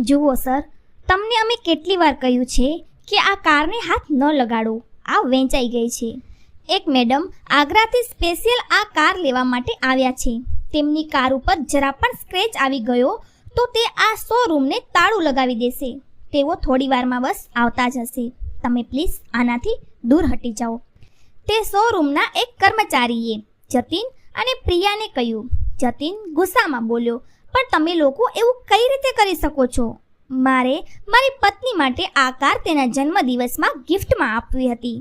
જુઓ, સર, તમને અમે કેટલી વાર કહ્યું છે કે આ કારને હાથ ન લગાડો. આ વેચાઈ ગઈ છે. એક મેડમ આગ્રાથી સ્પેશિયલ આ કાર લેવા માટે આવ્યા છે. તેમની કાર ઉપર જરા પણ સ્ક્રેચ આવી ગયો તો તે આ શોરૂમને તાળું લગાવી દેશે. તેઓ થોડી વારમાં બસ આવતા જ હશે તમે પ્લીઝ આનાથી દૂર હટી જાઓ. તે શોરૂમના એક કર્મચારીએ જતીન અને પ્રિયાને કહ્યું. જતીન ગુસ્સામાં બોલ્યો પણ તમે લોકો એવું કઈ રીતે કરી શકો છો? મારે મારી પત્ની માટે આ કાર તેના જન્મદિવસમાં ગિફ્ટમાં આપવી હતી.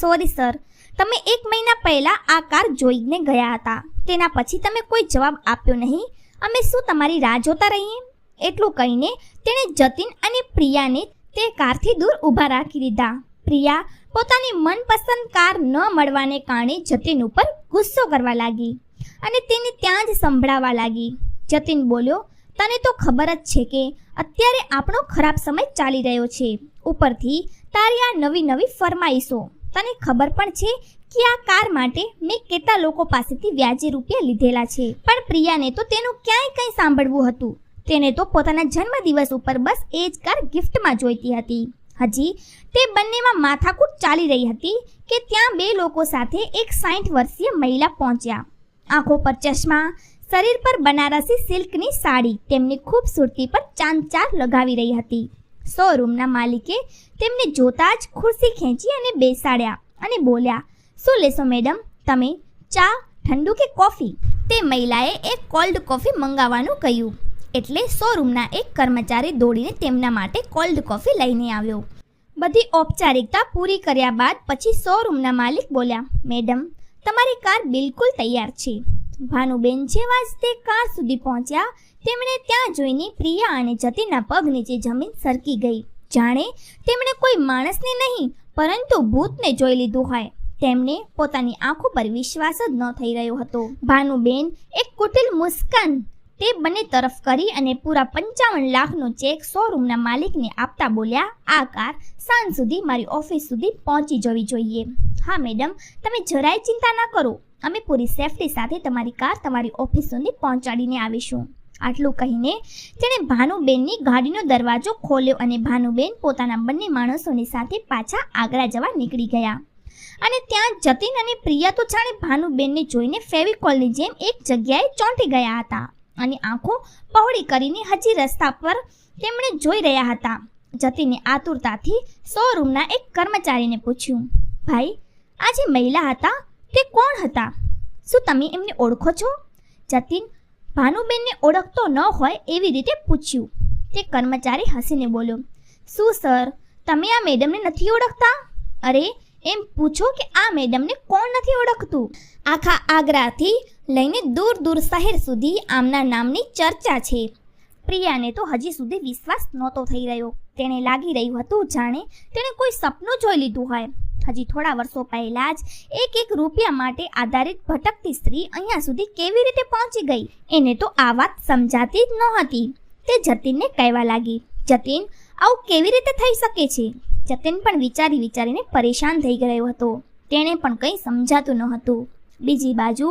સોરી સર તમે એક મહિના પહેલાં આ કાર જોઈને ગયા હતા. તેના પછી તમે કોઈ જવાબ આપ્યો નહીં. અમે શું તમારી રાહ જોતા રહીએ? એટલું કહીને તેણે જતીન અને પ્રિયાને તે કારથી દૂર ઊભા રાખી દીધા. પ્રિયા પોતાની મનપસંદ કાર ન મળવાને કારણે જતીન ઉપર ગુસ્સો કરવા લાગી અને તેને ત્યાં જ સંભળાવા લાગી. જતીન બોલ્યો, તને તો ખબર જ છે કે અત્યારે આપણો ખરાબ સમય ચાલી રહ્યો છે. ઉપરથી તારી આ નવી નવી ફરમાઈશો. તને ખબર પણ છે કે આ કાર માટે મેં કેટલા લોકો પાસેથી વ્યાજે રૂપિયા લીધેલા છે. પણ પ્રિયાને તો તેનું ક્યાંય કંઈ સાંભળવું હતું. તેને તો પોતાના જન્મદિવસ ઉપર બસ એ જ કાર ગિફ્ટમાં જોઈતી હતી. હજી તે બંનેમાં માથાકૂટ ચાલી રહી હતી કે ત્યાં બે લોકો સાથે એક સાઠ વર્ષીય મહિલા પહોંચ્યા. આંખો પર ચશ્મા શરીર પર બનારસી સિલ્કની સાડી તેમની ખૂબસૂરતી પર ચાંદચાર લગાવી રહી હતી. શોરૂમના માલિકે તેમને જોતા જ ખુરશી ખેંચી અને બેસાડ્યા અને બોલ્યા, શું લેશો મેડમ? તમે ચા, ઠંડુ કે કોફી? તે મહિલાએ એક કોલ્ડ કોફી મંગાવવાનું કહ્યું. એટલે શોરૂમના એક કર્મચારી દોડીને તેમના માટે કોલ્ડ કોફી લઈને આવ્યો. બધી ઔપચારિકતા પૂરી કર્યા બાદ પછી શોરૂમના માલિક બોલ્યા, મેડમ, તમારી કાર બિલકુલ તૈયાર છે. ભાનુબેન જેવા જ તે કાર સુધી પહોંચ્યા, તેમણે ત્યાં જોઈને પ્રિયા અને જતીનના પગ નીચે જમીન સરકી ગઈ. જાણે તેમણે કોઈ માણસને નહીં, પરંતુ ભૂતને જોઈ લીધું હોય. તેમને પોતાની આંખો પર વિશ્વાસ જ ન થઈ રહ્યો હતો. ભાનુબેન એક કુટિલ મુસ્કાન તે બંને તરફ કરી અને પૂરા પંચાવન લાખનો ચેક શોરૂમના માલિકને આપતા બોલ્યા, આ કાર સાંજ સુધી મારી ઓફિસ સુધી પહોંચી જવી જોઈએ. હા, મેડમ, તમે જરાય ચિંતા ના કરો. અમે પૂરી સેફટી સાથે તમારી કાર તમારી ઓફિસ સુધી પહોંચાડીને આવીશું. આટલું કહીને તેણે ભાનુબેનની ગાડીનો દરવાજો ખોલ્યો અને ભાનુબેન પોતાના બંને માણસોની સાથે પાછા આગ્રા જવા નીકળી ગયા. અને ત્યાં જતીન અને પ્રિયા તો જાણે ભાનુબેનને જોઈને ફેવિકોલની જેમ એક જગ્યાએ ચોંટી ગયા હતા અને આંખો પહોળી કરીને હજી રસ્તા પર તેમણે જોઈ રહ્યા હતા. જતીને આતુરતાથી શોરૂમના એક કર્મચારીને પૂછ્યું, ભાઈ આ જે મહિલા હતા? તે કોણ હતા? શું તમે એમને ઓળખો છો? જતીન ભાનુબેનને ઓળખતો ન હોય એવી રીતે પૂછ્યું. તે કર્મચારી હસીને બોલ્યો, શું સર, તમે આ મેડમને નથી ઓળખતા? અરે, એમ પૂછો કે આ મેડમને કોણ નથી ઓળખતું? આખા આગ્રાથી લઈને દૂર દૂર શહેર સુધી આમના નામની ચર્ચા છે. પ્રિયાને તો હજી સુધી વિશ્વાસ નહોતો થઈ રહ્યો. તેને લાગી રહ્યું હતું, જાણે તેણે કોઈ સપનું જોઈ લીધું હોય. હજી થોડા વર્ષો પહેલા જ એક એક રૂપિયા માટે આધારિત ભટકતી સ્ત્રી અહીંયા સુધી કેવી રીતે પહોંચી ગઈ? એને તો આ વાત સમજાતી જ નહોતી. તે જતીનને કહેવા લાગી, જતીન, આવું કેવી રીતે થઈ શકે છે? જતીન પણ વિચારી વિચારીને પરેશાન થઈ ગયો હતો. તેણે પણ કંઈ સમજાતું ન હતું બીજી બાજુ,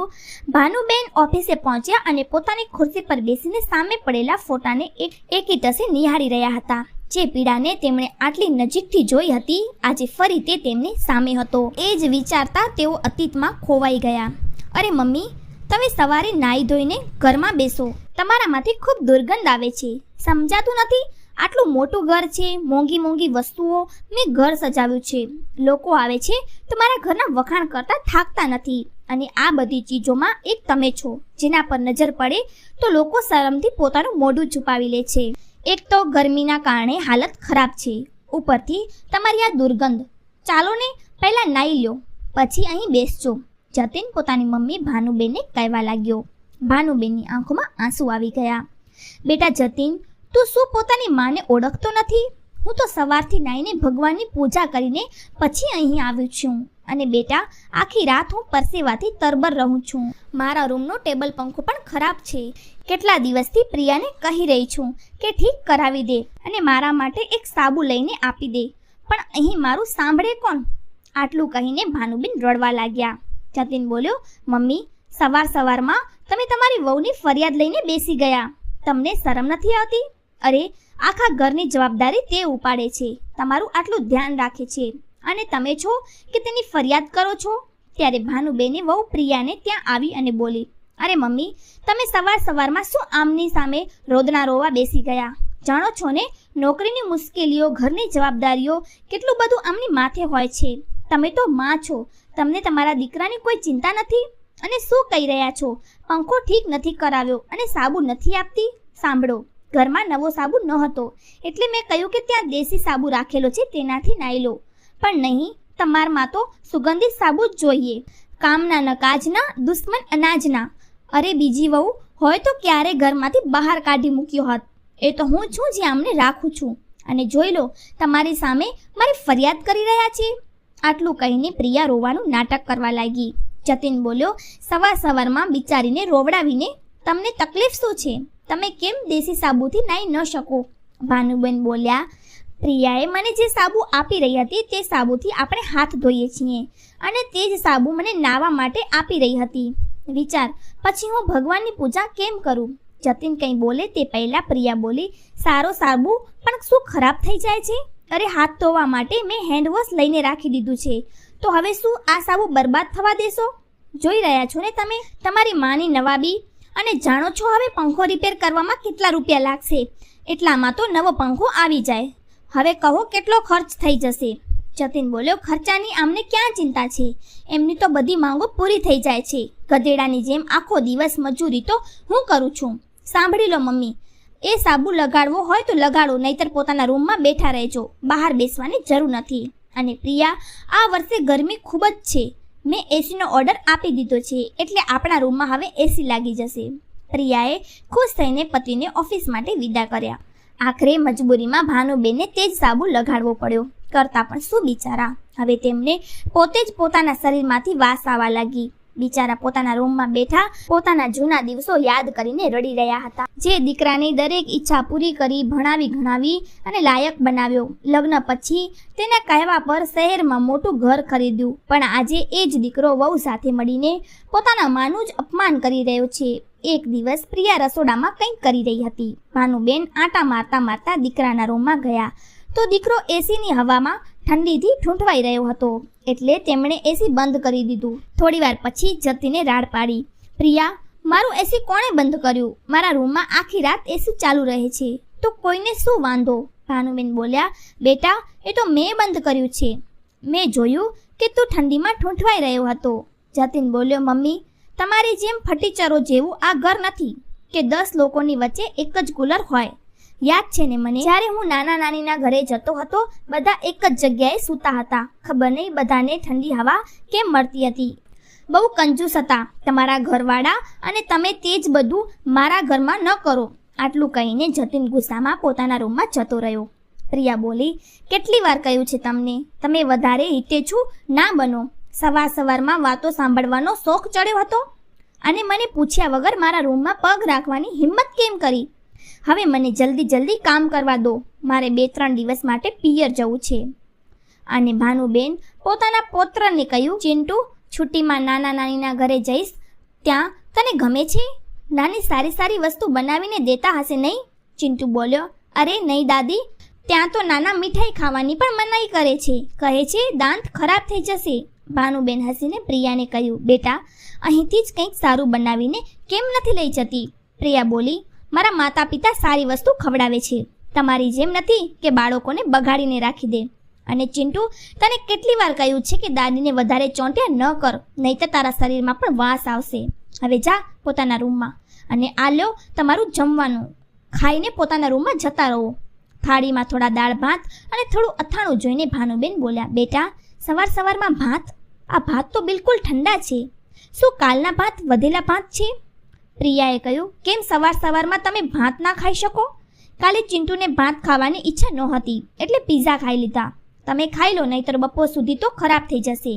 ભાનુબેન ઓફિસે પહોંચ્યા અને પોતાની ખુરશી પર બેસીને સામે પડેલા ફોટાને એક એકીટસે નિહાળી રહ્યા હતા. જે પીડાને તેમણે આટલી નજીકથી જોઈ હતી, આજે ફરી તે તેમને સામે હતો. એ જ વિચારતા તેઓ અતીતમાં ખોવાઈ ગયા. અરે મમ્મી, તમે સવારે નાહી ધોઈને ઘરમાં બેસો. તમારામાંથી ખૂબ દુર્ગંધ આવે છે. સમજાતું નથી? આટલું મોટું ઘર છે, મોંઘી મોંઘી વસ્તુઓ મેં ઘર સજાવ્યું છે. લોકો આવે છે, તો મારા ઘરના વખાણ કરતા થાકતા નથી. અને આ બધી ચીજોમાં એક તમે છો. જેના પર નજર પડે, તો લોકો શરમથી પોતાનું મોઢું છુપાવી લે છે. એક તો ગરમીના કારણે હાલત ખરાબ છે. ઉપરથી તમારી આ દુર્ગંધ. ચાલો ને પહેલાં નાઈ લ્યો, પછી અહીં બેસજો. જતીન પોતાની મમ્મી ભાનુબેનને કહેવા લાગ્યો. ભાનુબેનની આંખોમાં આંસુ આવી ગયા. બેટા જતીન, તું શું પોતાની માને ઓળખતો નથી? હું તો સવારથી નાઈને ભગવાનની પૂજા કરીને પછી અહીં આવ્યું છું. અને બેટા, આખી રાત હું પરસેવાથી તરબર રહું છું. મારા રૂમનો ટેબલ પંખો પણ ખરાબ છે. કેટલા દિવસથી પ્રિયાને કહી રહી છું કે ઠીક કરાવી દે અને મારા માટે એક સાબુ લઈને આપી દે. પણ અહીં મારું સાંભળે કોણ? આટલું કહીને ભાનુબેન રડવા લાગ્યા. જતીન બોલ્યો, મમ્મી, સવાર સવારમાં તમે તમારી વહુની ફરિયાદ લઈને બેસી ગયા. તમને શરમ નથી આવતી? અરે, આખા ઘરની જવાબદારી તે ઉપાડે છે. તમારું આટલું ધ્યાન રાખે છે. અને તમે છો કે તેની ફરિયાદ કરો છો? ત્યારે ભાનુબેને વહુ પ્રિયાને ત્યાં આવી અને બોલી, અરે મમ્મી, તમે સવાર સવારમાં શું આમની સામે રોદના રોવા બેસી ગયા? જાણો છો ને, નોકરીની મુશ્કેલીઓ, ઘરની જવાબદારીઓ કેટલું બધું આમની માથે હોય છે. તમે તો માં છો. તમને તમારા દીકરાની કોઈ ચિંતા નથી? અને શું કહી રહ્યા છો? પંખો ઠીક નથી કરાવ્યો અને સાબુ નથી આપતી? સાંભળો, ઘરમાં નવો સાબુ ન હતો એટલે મેં કહ્યું કે ત્યાં દેશી સાબુ રાખેલો છે, તેનાથી નાઈ લો. પણ નહીં, તમારમાં તો સુગંધિત સાબુ જ જોઈએ. કામના ન કાજના દુશ્મન અનાજના. અરે બીજી વહુ, હોય તો ક્યારે ઘરમાંથી બહાર કાઢી મૂક્યો હોત? એ તો હું છું જે આમને રાખું છું. અને જોઈ લો, તમારી સામે મારી ફરિયાદ કરી રહ્યા છે. આટલું કહીને પ્રિયા રોવાનું નાટક કરવા લાગી. જતીન બોલ્યો, સવાર સવારમાં બિચારીને રોવડાવીને તમને તકલીફ શું છે? તમે કેમ દેશી સાબુથી નાઈ ન શકો? ભાનુબેન બોલ્યા પ્રિયાએ મને જે સાબુ આપી રહી હતી તે સાબુથી આપણે હાથ ધોઈએ છીએ અને તે જ સાબુ મને નાવા માટે આપી રહી હતી. વિચાર, પછી હું ભગવાનની પૂજા કેમ કરું? જતીન કંઈ બોલે તે પહેલાં પ્રિયા બોલી, સારો સાબુ, પણ શું ખરાબ થઈ જાય છે? અરે, હાથ ધોવા માટે મેં હેન્ડવોશ લઈને રાખી દીધું છે. તો હવે શું આ સાબુ બરબાદ થવા દેશો? જોઈ રહ્યા છો ને તમે? તમારી માની નવાબી. અને જાણો છો હવે પંખો રિપેર કરવામાં કેટલા રૂપિયા લાગશે? એટલામાં તો નવો પંખો આવી જાય. હવે કહો કેટલો ખર્ચ થઈ જશે? જતીન બોલ્યો, ખર્ચાની આમને ક્યાં ચિંતા છે? એમની તો બધી માંગો પૂરી થઈ જાય છે. ગધેડાની જેમ આખો દિવસ મજૂરી તો હું કરું છું. સાંભળી લો મમ્મી, એ સાબુ લગાડવો હોય તો લગાડો, નહીતર પોતાના રૂમમાં બેઠા રહેજો. બહાર બેસવાની જરૂર નથી. અને પ્રિયા, આ વર્ષે ગરમી ખૂબ જ છે. મેં એસીનો ઓર્ડર આપી દીધો છે, એટલે આપણા રૂમમાં હવે એસી લાગી જશે. પ્રિયાએ ખુશ થઈને પતિને ઓફિસ માટે વિદા કર્યા. આખરે મજબૂરીમાં ભાનુબેનને તે જ સાબુ લગાડવો પડ્યો. કરતા પણ શું બિચારા? હવે તેમને પોતે જ પોતાના શરીરમાંથી વાસ આવવા લાગી. બિચારા પોતાના રૂમમાં બેઠા પોતાના જૂના દિવસો યાદ કરીને રડી રહ્યા હતા. જે દીકરાની દરેક ઈચ્છા પૂરી કરી ભણાવી ગણાવી અને લાયક બનાવ્યો. લગ્ન પછી તેના કહેવા પર શહેરમાં મોટું ઘર ખરીદ્યું. પણ આજે એ જ દીકરો વહુ સાથે મળીને પોતાના માનું જ અપમાન કરી રહ્યો છે. એક દિવસ પ્રિયા રસોડામાં કંઈક કરી રહી હતી. ભાનુબેન આટા મારતા મારતા દીકરાના રૂમમાં ગયા. તો દીકરો એસીની હવામાં ઠંડીથી ઠૂંઠવાઈ રહ્યો હતો. એટલે તેમણે એસી બંધ કરી દીધું. થોડીવાર પછી જતીને રાડ પાડી. પ્રિયા, મારું એસી કોણે બંધ કર્યું? મારા રૂમમાં આખી રાત એસી ચાલુ રહે છે. તો કોઈને શું વાંધો? ભાનુબેન બોલ્યા, બેટા, એ તો મેં બંધ કર્યું છે. મેં જોયું કે તું ઠંડીમાં ઠૂંઠવાઈ રહ્યો હતો. જતીન બોલ્યો, મમ્મી તમારી જેમ ફટીચરો જેવું આ ઘર નથી કે દસ લોકોની વચ્ચે એક જ કુલર હોય. યાદ છે ને મને? જ્યારે હું નાના નાનીના ઘરે જતો હતો, બધા એક જ જગ્યાએ સૂતા હતા. ખબર નહીં બધાને ઠંડી હવા કેમ મળતી હતી? બહુ કંજૂસ હતા તમારા ઘરવાળા અને તમે તે જ બધું મારા ઘરમાં ન કરો. આટલું કહીને જતીન ગુસ્સામાં પોતાના રૂમમાં જતો રહ્યો. પ્રિયા બોલી, કેટલી વાર કહ્યું છે તમને? તમે વધારે હિતે છું? ના બનો. સવાર સવારમાં વાતો સાંભળવાનો શોખ ચડ્યો હતો અને મને પૂછ્યા વગર મારા રૂમમાં પગ રાખવાની હિંમત કેમ કરી? હવે મને જલ્દી જલ્દી કામ કરવા દો. મારે બે ત્રણ દિવસ માટે પિયર જવું છે. અને ભાનુબેન પોતાના પોત્રને કહ્યું, ચિંટુ, છુટ્ટીમાં નાના નાનીના ઘરે જઈશ. ત્યાં તને ગમે છે? નાની સારી સારી વસ્તુ બનાવીને દેતા હશે નહીં? ચિંટુ બોલ્યો, અરે નહીં દાદી, ત્યાં તો નાના મીઠાઈ ખાવાની પણ મનાઈ કરે છે. કહે છે, દાંત ખરાબ થઈ જશે. ભાનુબેન હસીને પ્રિયાને કહ્યું, બેટા, અહીંથી જ કંઈક સારું બનાવીને કેમ નથી લઈ જતી? પ્રિયા બોલી, મારા માતા પિતા સારી વસ્તુ ખવડાવે છે. તમારી જેમ નથી કે બાળકોને બગાડીને રાખી દે. અને ચિંટુ, તને કેટલી વાર કહ્યું છે કે દાદીને વધારે ચોંટ્યા ન કર, નહીં તો તારા શરીરમાં પણ વાસ આવશે. હવે જા પોતાના રૂમમાં અને આ લ્યો તમારું જમવાનું. ખાઈને પોતાના રૂમમાં જતા રહો. થાળીમાં થોડા દાળ ભાત અને થોડું અથાણું જોઈને ભાનુબેન બોલ્યા, બેટા સવાર સવારમાં ભાત આ ભાત તો બિલકુલ ઠંડા છે. શું કાલના ભાત વધેલા ભાત છે? પ્રિયાએ કહ્યું, કેમ સવાર સવારમાં તમે ભાત ના ખાઈ શકો? કાલે ચિંટુને ભાત ખાવાની ઈચ્છા નહોતી, એટલે પિઝા ખાઈ લીધા. તમે ખાઈ લો, નહીતર બપોર સુધી તો ખરાબ થઈ જશે.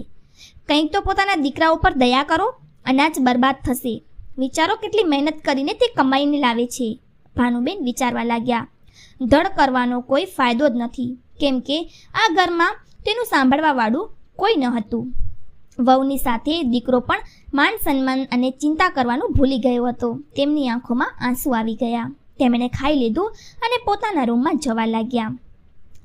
કંઈક તો પોતાના દીકરા ઉપર દયા કરો, અનાજ બરબાદ થશે. વિચારો કેટલી મહેનત કરીને તે કમાઈને લાવે છે. ભાનુબેન વિચારવા લાગ્યા, ધડ કરવાનો કોઈ ફાયદો જ નથી. કેમ કે આ ઘરમાં તેનું સાંભળવાવાળું કોઈ ન હતું. વહુની સાથે દીકરો પણ માન સન્માન અને ચિંતા કરવાનું ભૂલી ગયો હતો. તેમની આંખોમાં આંસુ આવી ગયા. તેમણે ખાઈ લીધું અને પોતાના રૂમમાં જવા લાગ્યા.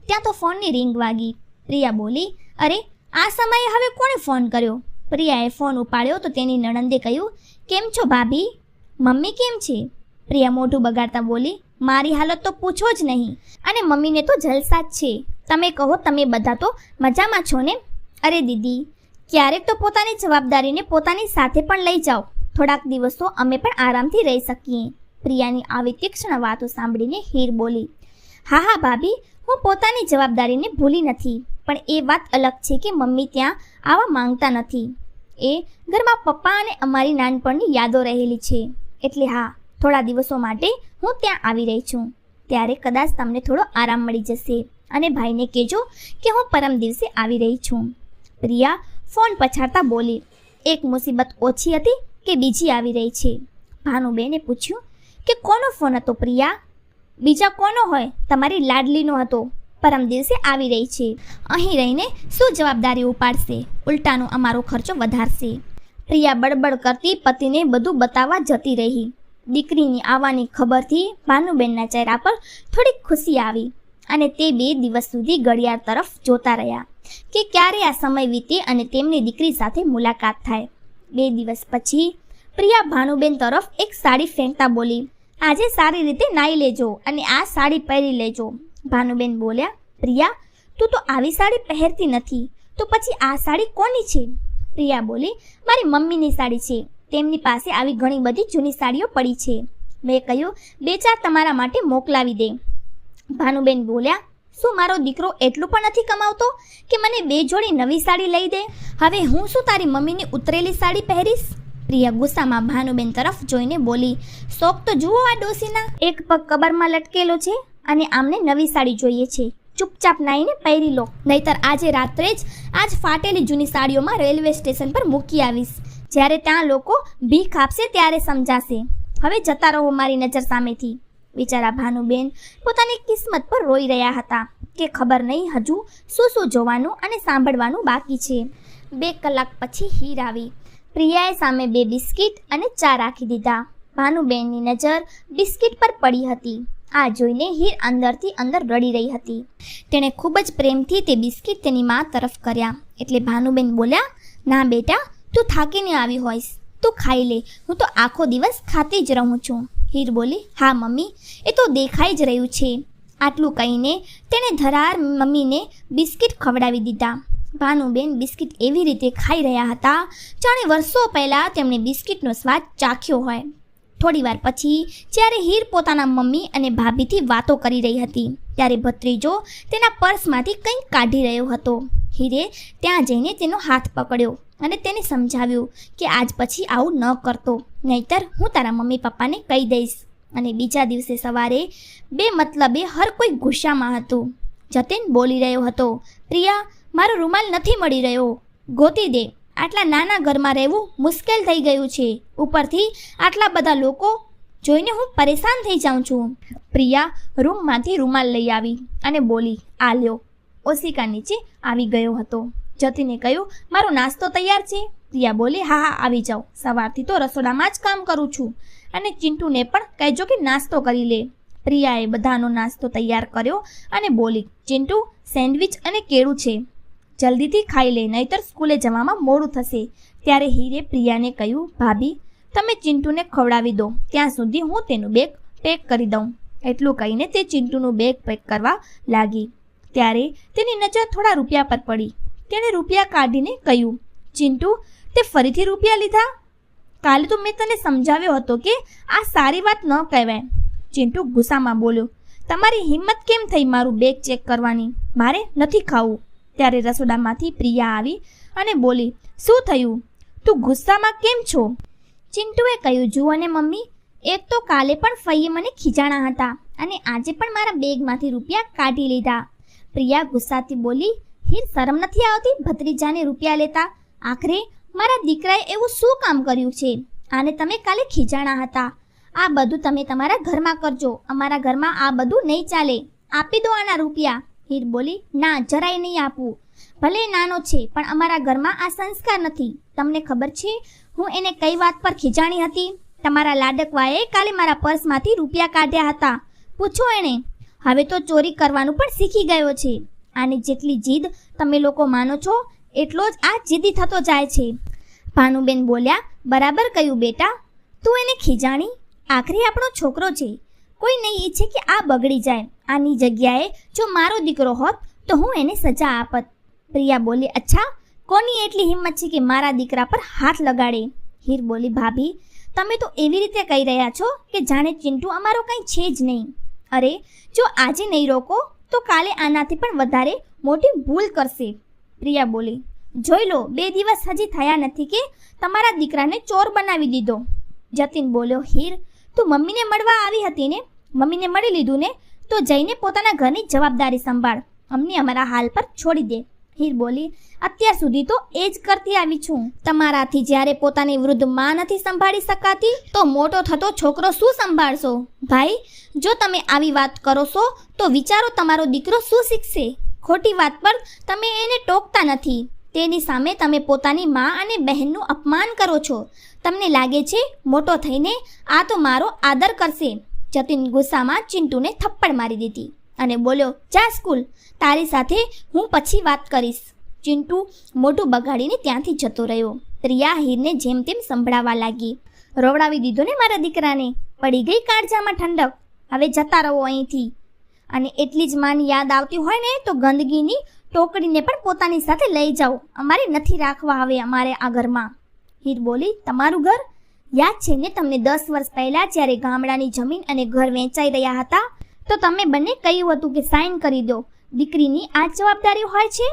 ત્યાં તો ફોનની રિંગ વાગી. પ્રિયા બોલી, અરે, આ સમયે હવે કોણે ફોન કર્યો? પ્રિયાએ ફોન ઉપાડ્યો તો તેની નણંદે કહ્યું, કેમ છો ભાભી? મમ્મી કેમ છે? પ્રિયા મોઢું બગાડતા બોલી, મારી હાલત તો પૂછો જ નહીં. અને મમ્મીને તો જલસા જ છે. તમે કહો, તમે બધા તો મજામાં છો ને? અરે દીદી ક્યારેક તો પોતાની જવાબદારીને પોતાની સાથે પણ લઈ જાઓ. થોડાક દિવસો અમે પણ આરામથી રહી શકીએ. પ્રિયાની આવી તીક્ષ્ણ વાતો સાંભળીને હીર બોલી, હા હા, ભાભી, હું પોતાની જવાબદારીને ભૂલી નથી, પણ એ વાત અલગ છે કે મમ્મી ત્યાં આવવા માંગતા નથી. એ ઘરમાં પપ્પા અને અમારી નાનપણની યાદો રહેલી છે. એટલે હા, થોડા દિવસો માટે હું ત્યાં આવી રહી છું. ત્યારે કદાચ તમને થોડો આરામ મળી જશે અને ભાઈને કહેજો કે હું પરમ દિવસે આવી રહી છું. પ્રિયા ફોન પછાડતા બોલી, એક મુસીબત ઓછી હતી કે બીજી આવી રહી છે? ભાનુબેને પૂછ્યું, કે કોનો ફોન હતો પ્રિયા? બીજા કોનો હોય? તમારી લાડલીનો હતો પરમ દિવસે આવી રહી છે. અહીં રહીને શું જવાબદારી ઉપાડશે? ઉલટાનો અમારો ખર્ચો વધારશે. પ્રિયા બડબડ કરતી પતિને બધું બતાવવા જતી રહી. દીકરીની આવવાની ખબરથી ભાનુબેનના ચહેરા પર થોડીક ખુશી આવી. અને તે બે દિવસ સુધી ઘડિયાળ તરફ જોતા રહ્યા કે ક્યારે આ સમય વીતે અને તેમની દીકરી સાથે મુલાકાત થાય. બે દિવસ પછી પ્રિયા ભાનુબેન તરફ એક સાડી ફેંકતા બોલી, આજે સારી રીતે નાઈ લેજો અને આ સાડી પહેરી લેજો. ભાનુબેન બોલ્યા, પ્રિયા, તું તો આવી સાડી પહેરતી નથી, તો પછી આ સાડી કોની છે? પ્રિયા બોલી, મારી મમ્મીની સાડી છે, તેમની પાસે આવી ઘણી બધી જૂની સાડીઓ પડી છે. મેં કહ્યું, બે ચાર તમારા માટે મોકલાવી દે. ભાનુબેન બોલ્યા, શું મારો દીકરો એટલું પણ નથી કમાવતો કે મને બે જોડી નવી સાડી લઈ દે? હવે હું શું તારી મમ્મીની ઉતરેલી સાડી પહેરીશ? પ્રિયા ગુસ્સામાં ભાનુબેન તરફ જોઈને બોલી, શોખ તો જુઓ આ ડોસીના. એક પગ કબરમાં લટકેલો છે અને આમને નવી સાડી જોઈએ છે. ચૂપચાપ નાઈને પહેરી લો. નહીતર આજે રાત્રે જ આજ ફાટેલી જૂની સાડીઓમાં રેલવે સ્ટેશન પર મૂકી આવીશ. જ્યારે ત્યાં લોકો ભીખ આપશે ત્યારે સમજાશે. હવે જતા રહો મારી નજર સામેથી. બિચારા ભાનુબેન પોતાની કિસ્મત પર રોઈ રહ્યા હતા કે ખબર નહીં હજુ શું શું જોવાનું અને સાંભળવાનું બાકી છે. બે કલાક પછી હીર આવી. પ્રિયાએ સામે બે બિસ્કિટ અને ચા રાખી દીધા. ભાનુબેનની નજર બિસ્કિટ પર પડી હતી. આ જોઈને હીર અંદરથી અંદર રડી રહી હતી. તેણે ખૂબ જ પ્રેમથી તે બિસ્કિટ તેની મા તરફ કર્યા. એટલે ભાનુબેન બોલ્યા, ના બેટા, તું થાકીને આવી હોઈશ. તું ખાઈ લે. હું તો આખો દિવસ ખાતી જ રહું છું. હીર બોલી, હા, મમ્મી. એ તો દેખાઈ જ રહ્યું છે. આટલું કહીને તેણે ધરાર મમ્મીને બિસ્કિટ ખવડાવી દીધા. ભાનુબેન બિસ્કિટ એવી રીતે ખાઈ રહ્યા હતા, જાણે વર્ષો પહેલાં તેમણે બિસ્કિટનો સ્વાદ ચાખ્યો હોય. થોડીવાર પછી, જ્યારે હીર પોતાના મમ્મી અને ભાભીથી વાતો કરી રહી હતી, ત્યારે ભત્રીજો તેના પર્સમાંથી કંઈક કાઢી રહ્યો હતો. હીરે ત્યાં જઈને તેનો હાથ પકડ્યો. અને તેને સમજાવ્યું કે આજ પછી આવું ન કરતો, નહીતર હું તારા મમ્મી પપ્પાને કહી દઈશ. અને બીજા દિવસે સવારે બે મતલબે હર કોઈ ગુસ્સામાં હતું. જતીન બોલી રહ્યો હતો, પ્રિયા, મારો રૂમાલ નથી મળી રહ્યો. ગોતી દે. આટલા નાના ઘરમાં રહેવું મુશ્કેલ થઈ ગયું છે. ઉપરથી આટલા બધા લોકો જોઈને હું પરેશાન થઈ જાઉં છું. પ્રિયા રૂમમાંથી રૂમાલ લઈ આવી અને બોલી, આ લ્યો. ઓશિકા નીચે આવી ગયો હતો. જતીને કહ્યું, મારો નાસ્તો તૈયાર છે. પ્રિયા બોલી, હા હા, આવી જાઓ. સવારથી તો રસોડામાં જ કામ કરું છું. અને ચિંટુને પણ કહેજો કે નાસ્તો કરી લે. પ્રિયાએ બધાનો નાસ્તો તૈયાર કર્યો અને બોલી, ચિંટુ, સેન્ડવિચ અને કેળું છે. જલ્દીથી ખાઈ લે, નહીતર સ્કૂલે જવામાં મોડું થશે. ત્યારે હીરે પ્રિયાને કહ્યું, ભાભી, તમે ચિંટુને ખવડાવી દો. ત્યાં સુધી હું તેનું બેગ પેક કરી દઉં. એટલું કહીને તે ચિંટુનું બેગ પેક કરવા લાગી. ત્યારે તેની નજર થોડા રૂપિયા પર પડી. તેણે રૂપિયા કાઢીને કહ્યું, ચિંટુ, તે ફરીથી રૂપિયા લીધા? કાલે તો મેં તને સમજાવ્યો હતો કે આ સારી વાત ન કહેવાય. ચિંટુ ગુસ્સામાં બોલ્યો, તમારી હિંમત કેમ થઈ મારું બેગ ચેક કરવાની? મારે નથી ખાવું. ત્યારે રસોડામાંથી પ્રિયા આવી અને બોલી, શું થયું? તું ગુસ્સામાં કેમ છો? ચિંટુએ કહ્યું, જુઓ ને મમ્મી, એક તો કાલે પણ ફઈએ મને ખીજાણા હતા અને આજે પણ મારા બેગમાંથી રૂપિયા કાઢી લીધા. પ્રિયા ગુસ્સાથી બોલી હીર શરમ નથી આવતી? ભત્રીજાને રૂપિયા લેતા? આખરે મારા દીકરાએ એવું શું કામ કર્યું છે? આને તમે કાલે ખીજાણા હતા. આ બધું તમે તમારા ઘરમાં કરજો. અમારા ઘરમાં આ બધું નહીં ચાલે. આપી દો આના રૂપિયા. હીર બોલી, ના, જરાય નહીં આપું. ભલે નાનો છે, પણ અમારા ઘરમાં આ સંસ્કાર નથી. તમને ખબર છે, હું એને કઈ વાત પર ખીજાણી હતી? તમારા લાડકવાએ કાલે મારા પર્સમાંથી રૂપિયા કાઢ્યા હતા. પૂછો એણે હવે તો ચોરી કરવાનું પણ શીખી ગયો છે. આની જેટલી જીદ તમે લોકો માનો છો, એટલો જ આ જીદી થતો જાય છે. ભાનુબેન બોલ્યા, બરાબર કહ્યું બેટા, તું એને ખીજાણી? આખરે આપણો છોકરો છે. કોઈ નહીં ઈચ્છે કે આ બગડી જાય. આની જગ્યાએ જો મારો દીકરો હોત, તો હું એને સજા આપત. પ્રિયા બોલી, અચ્છા, કોની એટલી હિંમત છે કે મારા દીકરા પર હાથ લગાડે? હીર બોલી, ભાભી, તમે તો એવી રીતે કહી રહ્યા છો કે જાણે ચિંટુ અમારો કંઈ છે જ નહીં. અરે, જો આજે નહીં રોકો તો કાલે આનાથી પણ વધારે મોટી ભૂલ કરશે. પ્રિયા બોલી, જોઈ લો, બે દિવસ હજી થયા નથી કે તમારા દીકરાને ચોર બનાવી દીધો. જતીન બોલ્યો, હીર, તું મમ્મીને મળવા આવી હતી ને? મમ્મીને મળી લીધું ને? તો જઈને પોતાના ઘરની જવાબદારી સંભાળ. અમને અમારા હાલ પર છોડી દે. હીર બોલી, અત્યાર સુધી તો એ જ કરતી આવી છું. તમારાથી જ્યારે પોતાની વૃદ્ધમાં નથી સંભાળી શકાતી, તો મોટો થતો છોકરો શું સંભાળશો? ભાઈ, જો તમે આવી વાત કરો છો, તો વિચારો તમારો દીકરો શું શીખશે? ખોટી વાત પર તમે એને ટોકતા નથી. તેની સામે તમે પોતાની માં અને બહેનનું અપમાન કરો છો. તમને લાગે છે, મોટો થઈને આ તો મારો આદર કરશે. જતીન ગુસ્સામાં ચિંટુને થપ્પડ મારી દીધી. અને બોલ્યો, જા સ્કૂલ. તારી સાથે હું પછી વાત કરીશ. ચિંટુ મોઢું બગાડીને ત્યાંથી જતો રહ્યો. પ્રિયા હીરને જેમ તેમ સંભળાવા લાગી. રોવડાવી દીધો ને મારા દીકરાને? પડી ગઈ કાળજામાં ઠંડક. હવે જતા રહો અહીંથી. અને એટલી જ માની યાદ આવતી હોય ને, તો ગંદકીની ટોકરીને પણ પોતાની સાથે લઈ જાઓ. અમારે નથી રાખવા હવે અમારે આ ઘરમાં. હીર બોલી, તમારું ઘર? યાદ છે ને, તમને દસ વર્ષ પહેલાં જ્યારે ગામડાની જમીન અને ઘર વેચાઈ રહ્યા હતા? તો તમે બંને કહ્યું હતું કે સાઇન કરી દો. દીકરીની આ જવાબદારી હોય છે?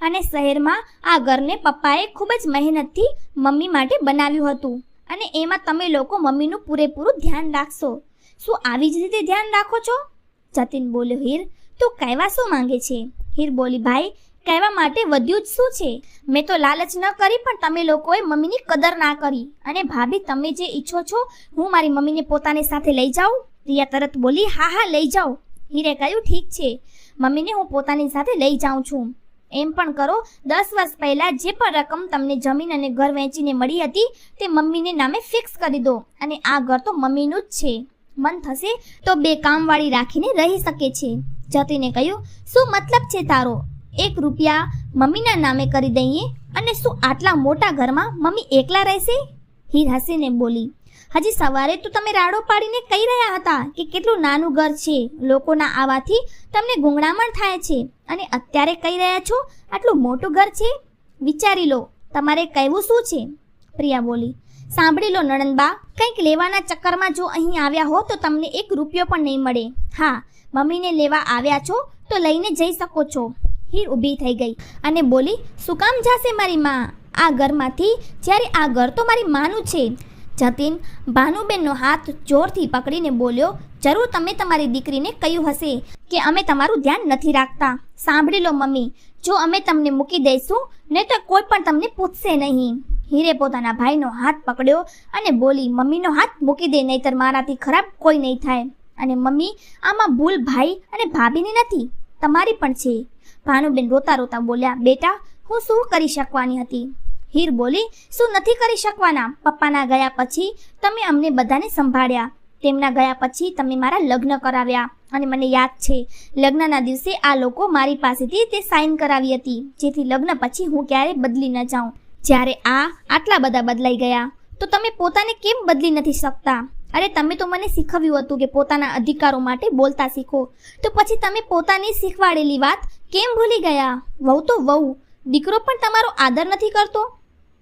અને શહેરમાં આ ઘરને પપ્પાએ ખૂબ જ મહેનતથી મમ્મી માટે બનાવ્યું હતું. અને એમાં તમે લોકો મમ્મીનું પૂરેપૂરું ધ્યાન રાખશો. શું આવી જ રીતે ધ્યાન રાખો છો? જતીન બોલ્યો, હીર, તું કહેવા શું માંગે છે? હીર બોલી, ભાઈ, કહેવા માટે વધ્યું જ શું છે? મેં તો લાલચ ન કરી, પણ તમે લોકોએ મમ્મીની કદર ના કરી. અને ભાભી, તમે જે ઈચ્છો છો, હું મારી મમ્મીને પોતાની સાથે લઈ જાઉં. રિયા તરત બોલી, હા હા, લઈ જાઓ. હીરે કહ્યું, ઠીક છે. મમ્મીને હું પોતાની સાથે લઈ જાઉં છું. એમ પણ કરો, દસ વર્ષ પહેલાં જે પણ રકમ તમને જમીન અને ઘર વેચીને મળી હતી, તે મમ્મીને નામે ફિક્સ કરી દો. અને આ ઘર તો મમ્મીનું જ છે. મન થશે તો બે કામવાળી રાખીને રહી શકે છે. જતીને કહ્યું, શું મતલબ છે તારો? એક રૂપિયા મમ્મીના નામે કરી દઈએ અને શું આટલા મોટા ઘરમાં મમ્મી એકલા રહેશે? હીર હસીને બોલી હજી સવારે તો તમે રાડો પાડીને કહી રહ્યા હતા કે કેટલું નાનું ઘર છે. લોકોના આવાથી તમને ગુંગળામણ થાય છે. અને અત્યારે કહી રહ્યા છો, આટલું મોટું ઘર છે? વિચારી લો, તમારે કહેવું શું છે? પ્રિયા બોલી, સાંભળી લો નણંદબા, કંઈક લેવાના ચક્કરમાં જો અહીં આવ્યા હો તો તમને એક રૂપિયો પણ નહીં મળે. હા, મમ્મીને લેવા આવ્યા છો તો લઈને જઈ શકો છો. હીર ઊભી થઈ ગઈ અને બોલી, શું કામ જાશે મારી માં? આ ઘરમાંથી? જ્યારે આ ઘર તો મારી માનું છે. જતીન ભાનુબેનનો હાથ જોરથી પકડીને બોલ્યો, જરૂર તમે તમારી દીકરીને કહ્યું હશે કે અમે તમારું ધ્યાન નથી રાખતા. સાંભળી લો મમ્મી, જો અમે તમને મૂકી દઈશું ને તો કોઈ પણ તમને પૂછશે નહીં. હીરે પોતાના ભાઈનો હાથ પકડ્યો અને બોલી, મમ્મીનો હાથ મૂકી દે, નહીતર મારાથી ખરાબ કોઈ નહીં થાય. અને મમ્મી, આમાં ભૂલ ભાઈ અને ભાભીની નથી, તમારી પણ છે. ભાનુબેન રોતા રોતા બોલ્યા, બેટા, હું શું કરી શકવાની હતી? હીર બોલી, શું નથી કરી શકવાના? પપ્પાના ગયા પછી તમે અમને બધાને સંભાળ્યા. તેમના ગયા પછી તમે મારા લગ્ન કરાવ્યા. અને મને યાદ છે, લગ્નના દિવસે આ લોકો મારી પાસેથી તે સાઇન કરાવી હતી, જેથી લગ્ન પછી હું ક્યારેય બદલી ન જાઉં. જ્યારે આ આટલા બધા બદલાઈ ગયા, તો તમે પોતાને કેમ બદલી નથી શકતા? અરે, તમે તો મને શીખવ્યું હતું કે પોતાના અધિકારો માટે બોલતા શીખો. તો પછી તમે પોતાની શીખવાડેલી વાત કેમ ભૂલી ગયા? વહુ તો વહુ, દીકરો પણ તમારો આદર નથી કરતો?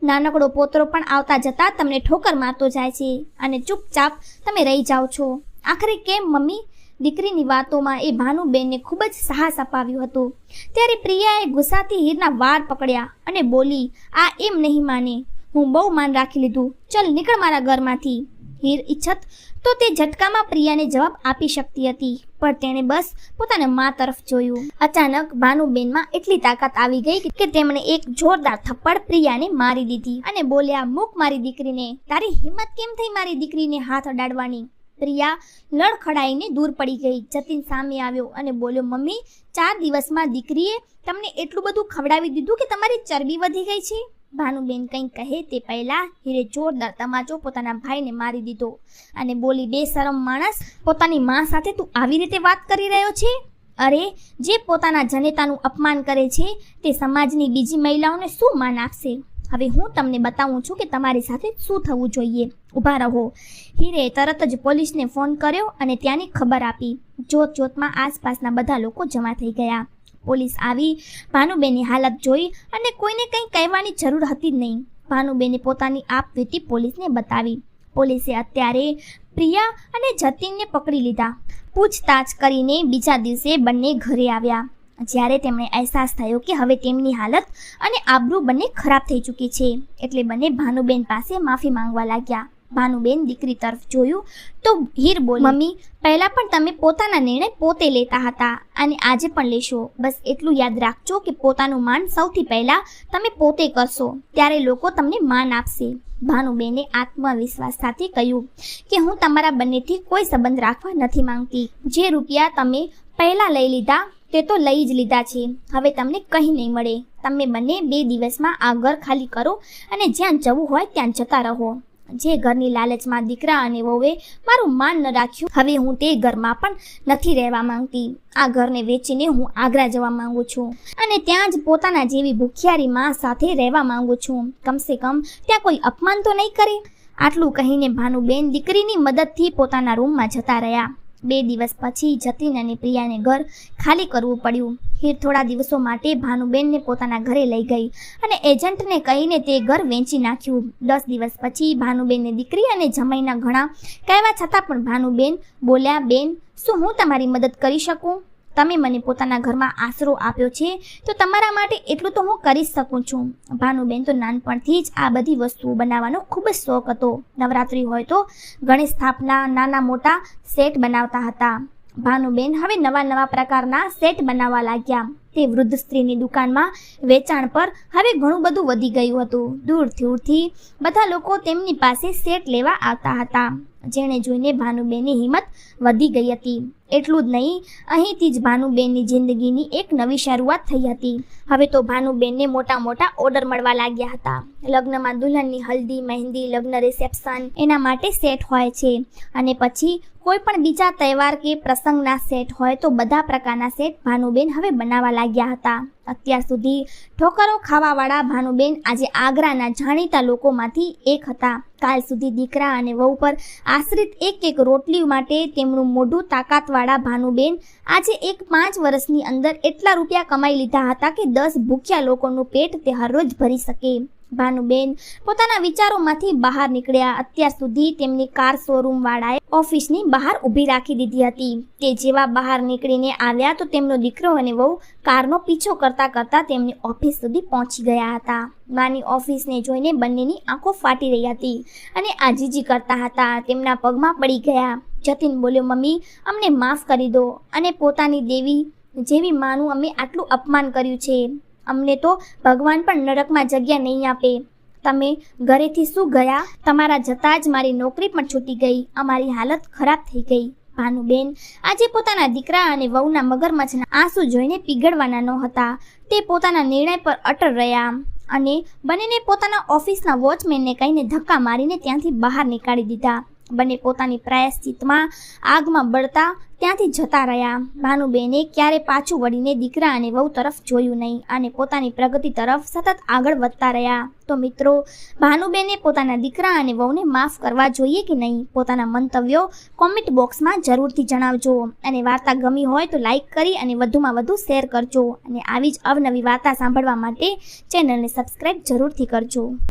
નાનકડો પોતરો પણ આવતા જતા તમને ઠોકર મારતો જાય છે. અને ચૂપચાપ તમે રહી જાઓ છો. આખરે કેમ મમ્મી? દીકરીની વાતોમાં એ ભાનુબેનને ખૂબ જ સાહસ અપાવ્યું હતું. ત્યારે પ્રિયાએ ગુસ્સાથી હીરના વાર પકડ્યા અને બોલી, આ એમ નહીં માને. હું બહુ માન રાખી લીધું. ચલ નીકળ મારા ઘરમાંથી. હીર ઈચ્છત, તો તે ઝટકામાં પ્રિયાને જવાબ આપી શકતી હતી. પણ તેણે બસ પોતાના મા તરફ જોયું. અચાનક ભાનુબેનમાં એટલી તાકાત આવી ગઈ કે તેમણે એક જોરદાર થપ્પડ પ્રિયાને મારી દીધી અને બોલ્યા, મૂક મારી દીકરીને. તારી હિંમત કેમ થઈ મારી દીકરીને હાથ અડાડવાની? પ્રિયા લડખડાઈને દૂર પડી ગઈ. જતીન સામે આવ્યો અને બોલ્યો, મમ્મી, ચાર દિવસમાં દીકરીએ તમને એટલું બધું ખવડાવી દીધું કે તમારી ચરબી વધી ગઈ છે? ભાનુબેન કંઈક કહે તે પહેલાં હીરે જોરદાર તમાચો પોતાના ભાઈને મારી દીધો. અને બોલી, બે શરમ માણસ, પોતાની માં સાથે તું આવી રીતે વાત કરી રહ્યો છે? અરે, જે પોતાના જનેતાનું અપમાન કરે છે, તે સમાજની બીજી મહિલાઓને શું માન આપશે? હવે હું તમને બતાવું છું કે તમારી સાથે શું થવું જોઈએ. ઊભા રહો. હીરે તરત જ પોલીસને ફોન કર્યો અને ત્યાંની ખબર આપી. જોત જોતમાં આસપાસના બધા લોકો જમા થઈ ગયા. પોલીસ આવી. ભાનુબેનની હાલત જોઈ અને કોઈને કંઈ કહેવાની જરૂર હતી જ નહીં. ભાનુબેને પોતાની આપવીતી પોલીસને બતાવી. પોલીસે અત્યારે પ્રિયા અને જતીનને પકડી લીધા. પૂછતાછ કરીને બીજા દિવસે બંને ઘરે આવ્યા. જ્યારે તેમણે અહેસાસ થયો કે હવે તેમની હાલત અને આબરૂ બંને ખરાબ થઈ ચૂકી છે, એટલે બંને ભાનુબેન પાસે માફી માંગવા લાગ્યા. ભાનુબેન દીકરી તરફ જોયું તો હીર બોલ, મમ્મી, પહેલાં પણ તમે પોતાના નિર્ણય પોતે લેતા હતા અને આજે પણ લેશો. બસ એટલું યાદ રાખજો કે પોતાનું માન સૌથી પહેલાં તમે પોતે કરશો, ત્યારે લોકો તમને માન આપશે. ભાનુબેને આત્મવિશ્વાસ સાથે કહ્યું કે હું તમારા બંનેથી કોઈ સંબંધ રાખવા નથી માંગતી. જે રૂપિયા તમે પહેલાં લઈ લીધા તે તો લઈ જ લીધા છે. હવે તમને કંઈ નહીં મળે. તમે બંને બે દિવસમાં આ ઘર ખાલી કરો અને જ્યાં જવું હોય ત્યાં જતા રહો. જે ઘરની લાલચમાં દીકરા અને વહુએ મારું માન ન રાખ્યું, હવે હું તે ઘરમાં પણ નથી રહેવા માંગતી. આ ઘરને વેચીને હું આગ્રા જવા માંગુ છું અને ત્યાં જ પોતાના જેવી ભૂખિયારી માં સાથે રહેવા માંગુ છું. કમસે કમ ત્યાં કોઈ અપમાન તો નહીં કરે? આટલું કહીને ભાનુબેન દીકરીની મદદથી પોતાના રૂમમાં જતા રહ્યા. બે દિવસ પછી જતીન અને પ્રિયાને ઘર ખાલી કરવું પડ્યું. હીર થોડા દિવસો માટે ભાનુબેનને પોતાના ઘરે લઈ ગઈ અને એજન્ટને કહીને તે ઘર વેચી નાખ્યું. દસ દિવસ પછી ભાનુબેનને દીકરી અને જમાઈના ઘણા કહેવા છતાં પણ ભાનુબેન બોલ્યા, બેન, શું હું તમારી મદદ કરી શકું? તમે મને પોતાના ઘરમાં આશરો આપ્યો છે, તો તમારા માટે એટલું તો હું કરી શકું છું. ભાનુબેન તો નાનપણથી જ આ બધી વસ્તુઓ બનાવવાનો ખૂબ જ શોખ હતો. નવરાત્રિ હોય તો ગણેશ સ્થાપના નાના મોટા સેટ બનાવતા હતા. ભાનુબેન હવે નવા નવા પ્રકારના સેટ બનાવવા લાગ્યા. તે વૃદ્ધ સ્ત્રીની દુકાનમાં વેચાણ પર હવે ઘણું બધું વધી ગયું હતું. દૂર દૂરથી બધા લોકો તેમની પાસે સેટ લેવા આવતા હતા. જેણે જોઈને ભાનુબેનની હિંમત વધી ગઈ હતી. એટલું જ નહીં, અહીંથી જ ભાનુબેનની જિંદગીની એક નવી શરૂઆત થઈ હતી. હવે તો ભાનુબેનને મોટા મોટા ઓર્ડર મળવા લાગ્યા હતા. લગ્નમાં દુલ્હનની હલ્દી, મહેંદી, લગ્ન રિસેપ્શન એના માટે સેટ હોય છે. અને પછી કોઈ પણ બીજા તહેવાર કે પ્રસંગના સેટ હોય તો બધા પ્રકારના સેટ ભાનુબેન હવે બનાવવા લાગ્યા હતા. અત્યાર સુધી ઠોકરો ખાવાવાળા ભાનુબેન આજે આગ્રાના જાણીતા લોકોમાંથી એક હતા. કાલ સુધી દીકરા અને વહુ પર આશ્રિત એક એક રોટલી માટે તેમનું મોઢું તાકાતવાળા ભાનુબેન આજે એક પાંચ વર્ષની અંદર એટલા રૂપિયા કમાઈ લીધા હતા કે દસ ભૂખ્યા લોકોનું પેટ તે હરરોજ ભરી શકે. ભાનુબેન પોતાના વિચારોમાંથી બહાર નીકળ્યા. અત્યાર સુધી તેમની કાર શોરૂમ વાળાએ ઓફિસની બહાર ઊભી રાખી દીધી હતી. તે જેવા બહાર નીકળીને આવ્યા તો તેમનો દીકરો અને વહુ કારનો પીછો કરતા કરતા તેમની ઓફિસ સુધી પહોંચી ગયા હતા. માની ઓફિસને જોઈને બંનેની આંખો ફાટી રહી હતી અને આજીજી કરતા હતા. તેમના પગમાં પડી ગયા. જતીન બોલ્યો, મમ્મી, અમને માફ કરી દો અને પોતાની દેવી જેવી માનું અમે આટલું અપમાન કર્યું છે. અમને તો ભગવાન પણ નરકમાં જગ્યા નહીં આપે. તમે ઘરેથી શું ગયા? તમારા જતાં જ મારી નોકરી પણ છૂટી ગઈ. અમારી હાલત ખરાબ થઈ ગઈ. ભાનુબેન, આજે પોતાના દીકરા અને વહુના મગરમચ્છના આંસુ જોઈને પીગળવાના ન હતા તે પોતાના નિર્ણય પર અટળ રહ્યા અને બંનેને પોતાના ઓફિસના વોચમેનને કહીને ધક્કા મારીને ત્યાંથી બહાર નીકાળી દીધા. બંને પોતાની પ્રાયશ્ચિતમાં આગમાં બળતા ત્યાંથી જતા રહ્યા. ભાનુબેને ક્યારે પાછું વળીને દીકરા અને વહુ તરફ જોયું નહીં અને પોતાની પ્રગતિ તરફ સતત આગળ વધતા રહ્યા. તો મિત્રો, ભાનુબેને પોતાના દીકરા અને વહુને માફ કરવા જોઈએ કે નહીં? પોતાના મંતવ્યો કોમેન્ટ બોક્સમાં જરૂરથી જણાવજો. અને વાર્તા ગમી હોય તો લાઇક કરી અને વધુમાં વધુ શેર કરજો. અને આવી જ અવનવી વાર્તા સાંભળવા માટે ચેનલને સબસ્ક્રાઈબ જરૂરથી કરજો.